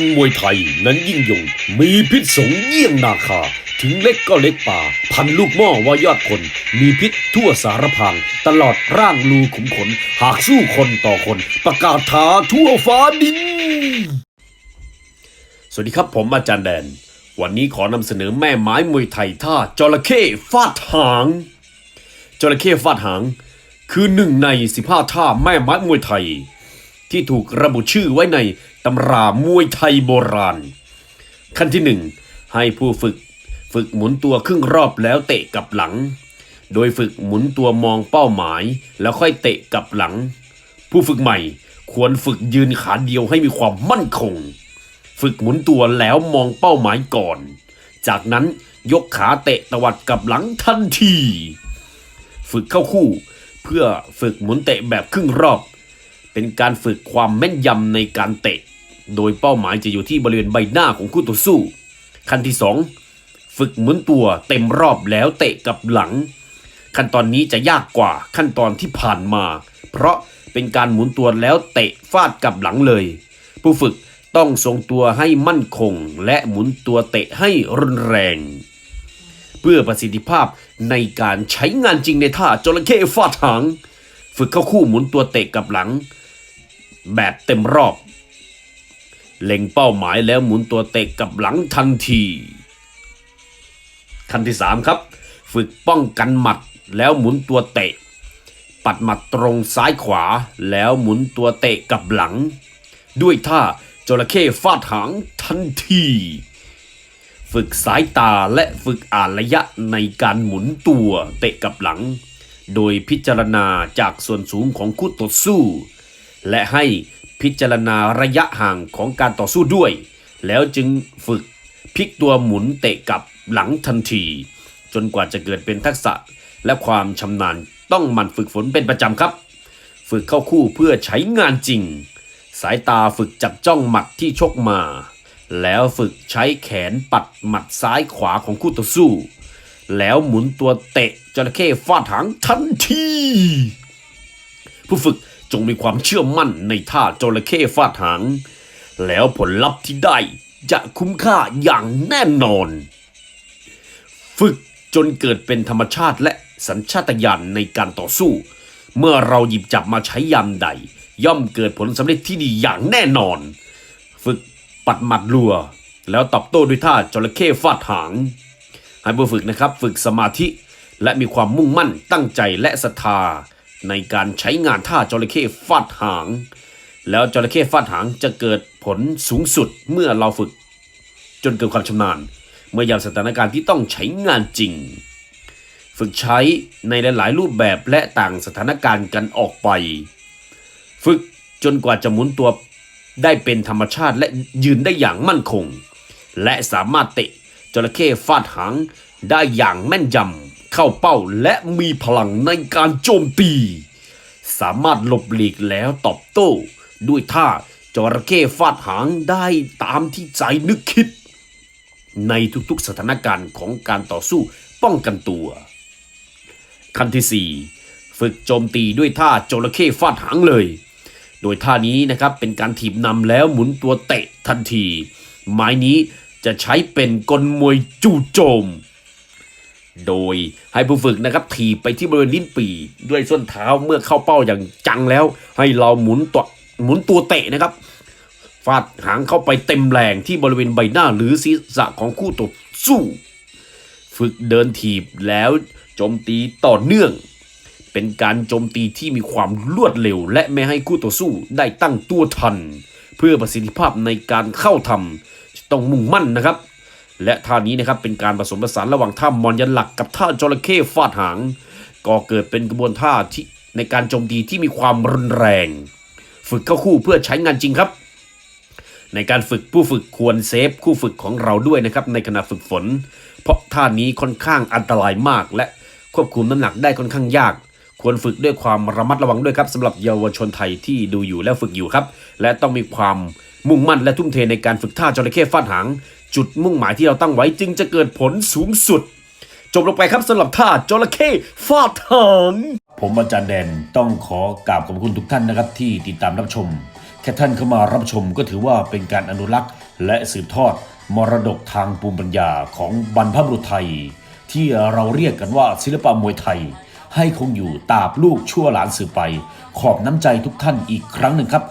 มวยไทยนั้นยิ่งยง มีพิษสงเยี่ยงนาคา ถึงเล็กก็เล็กป่า พันลูกหม้อว่ายอดคน มีพิษทั่วสารพาง ตลอดร่างรูขุมขน หากสู้คนต่อคน ประกาศท้าทั่วฟ้าดิน สวัสดีครับผมอาจารย์แดน วันนี้ขอนำเสนอแม่ไม้มวยไทยท่าจระเข้ฟาดหางจระเข้ฟาดหาง คือหนึ่งใน 15 ท่าแม่ไม้มวยไทย ที่ถูกระบุชื่อไว้ในตำรามวยไทยโบราณ ขั้นที่หนึ่งให้ผู้ฝึกฝึกหมุนตัวครึ่งรอบแล้วเตะกลับหลัง โดยฝึกหมุนตัวมองเป้าหมาย แล้วค่อยเตะกลับหลัง ผู้ฝึกใหม่ควรฝึกยืนขาเดียวให้มีความมั่นคง ฝึกหมุนตัวแล้วมองเป้าหมายก่อน จากนั้นยกขาเตะตวัดกลับหลังทันที ฝึกเข้าคู่ เพื่อฝึกหมุนเตะแบบครึ่งรอบ เป็นการฝึกความแม่นยำในการเตะ โดยเป้าหมายจะอยู่ที่บริเวณใบหน้าของคู่ต่อสู้ ขั้นที่สองฝึกหมุนตัวเต็มรอบแล้วเตะกับหลัง ขั้นตอนนี้จะยากกว่าขั้นตอนที่ผ่านมา เพราะเป็นการหมุนตัวแล้วเตะฟาดกับหลังเลย ผู้ฝึกต้องทรงตัวให้มั่นคง และหมุนตัวเตะให้รุนแรง เพื่อประสิทธิภาพในการใช้งานจริงในท่าจระเข้ฟาดหาง ฝึกเข้าคู่หมุนตัวเตะกับหลัง แบบเต็มรอบ เล็งเป้าหมายแล้วหมุนตัวเตะกับหลังทันทีขั้นที่ 3 ครับ ฝึกป้องกันหมัดแล้วหมุนตัวเตะ ปัดหมัดตรงซ้ายขวาแล้วหมุนตัวเตะกับหลัง ด้วยท่าจระเข้ฟาดหางทันทีฝึกสายตาและฝึกอ่านระยะในการหมุนตัวเตะกับหลัง โดยพิจารณาจากส่วนสูงของคู่ต่อสู้ และให้พิจารณาระยะห่างของการต่อสู้ด้วย แล้วจึงฝึกพลิกตัวหมุนเตะกลับหลังทันที จนกว่าจะเกิดเป็นทักษะและความชำนาญต้องหมั่นฝึกฝนเป็นประจำครับ ฝึกเข้าคู่เพื่อใช้งานจริง สายตาฝึกจับจ้องหมัดที่ชกมา แล้วฝึกใช้แขนปัดหมัดซ้ายขวาของคู่ต่อสู้ แล้วหมุนตัวเตะจระเข้ฟาดหางทันที ผู้ฝึก จงมีความเชื่อมั่นในท่าจระเข้ฟาดหาง แล้วผลลัพธ์ที่ได้จะคุ้มค่าอย่างแน่นอน ฝึกจนเกิดเป็นธรรมชาติและสัญชาตญาณในการต่อสู้ เมื่อเราหยิบจับมาใช้ยามใด ย่อมเกิดผลสำเร็จที่ดีอย่างแน่นอน ฝึกปัดหมัดรัว แล้วตอบโต้ด้วยท่าจระเข้ฟาดหาง ให้ผู้ฝึกนะครับ ฝึกสมาธิและมีความมุ่งมั่นตั้งใจและศรัทธา ในการใช้งานท่าจระเข้ฟาดหาง แล้วจระเข้ฟาดหางจะเกิดผลสูงสุดเมื่อเราฝึก จนเกิดความชำนาญ เมื่อยามสถานการณ์ที่ต้องใช้งานจริง ฝึกใช้ในหลาย ๆ รูปแบบและต่างสถานการณ์กันออกไป ฝึกจนกว่าจะหมุนตัวได้เป็นธรรมชาติและยืนได้อย่างมั่นคง และสามารถเตะจระเข้ฟาดหางได้อย่างแม่นยำ เข้าเป้าและมีพลังในการโจมตี สามารถหลบหลีกแล้วตอบโต้ ด้วยท่าจระเข้ฟาดหางได้ตามที่ใจนึกคิด ในทุกๆสถานการณ์ของการต่อสู้ป้องกันตัว ขั้นที่ 4 ฝึกโจมตีด้วยท่าจระเข้ฟาดหางเลย โดยท่านี้นะครับเป็นการถีบนำแล้วหมุนตัวเตะทันที ไม้นี้จะใช้เป็นกลมวยจู่โจม โดยให้ผู้ฝึกนะครับถีบไปที่บริเวณลิ้นปีด้วยส้นเท้าเมื่อเข้าเป้าอย่างจังแล้ว ให้เราหมุนตัวหมุนตัวเตะนะครับฟาดหางเข้าไปเต็มแรงที่บริเวณใบหน้าหรือศีรษะของคู่ต่อสู้ ฝึกเดินถีบแล้วโจมตีต่อเนื่อง เป็นการโจมตีที่มีความรวดเร็ว และไม่ให้คู่ต่อสู้ได้ตั้งตัวทัน เพื่อประสิทธิภาพในการเข้าทำต้องมุ่งมั่นนะครับ และท่านี้นะครับเป็นการผสมผสานระหว่างท่ามอนยันหลักกับท่าจระเข้ฟาดหาง ก็เกิดเป็นกระบวนท่าที่ในการโจมตีที่มีความรุนแรง ฝึกเข้าคู่เพื่อใช้งานจริงครับ ในการฝึกผู้ฝึกควรเซฟคู่ฝึกของเราด้วยนะครับในขณะฝึกฝน เพราะท่านี้ค่อนข้างอันตรายมาก และควบคุมน้ำหนักได้ค่อนข้างยากควรฝึกด้วยความระมัดระวังด้วยครับสำหรับเยาวชนไทยที่ดูอยู่และฝึกอยู่ครับ และต้องมีความ มุ่งมั่นและทุ่มเทในการฝึกท่าจระเข้ฟาดหาง จุดมุ่งหมายที่เราตั้งไว้จึงจะเกิดผลสูงสุด จบลงไปครับสำหรับท่าจระเข้ฟาดหางผมอาจารย์แดนต้องขอกราบขอบคุณทุกท่านนะครับ ที่ติดตามรับชม แค่ท่านเข้ามารับชมก็ถือว่าเป็นการอนุรักษ์ และสืบทอด มรดกทางภูมิปัญญาของบรรพบุรุษไทย ที่เราเรียกกันว่าศิลปะมวยไทย ให้คงอยู่ตราบลูกชั่วหลานสืบไป ขอบน้ำใจทุกท่านอีกครั้งหนึ่งครับ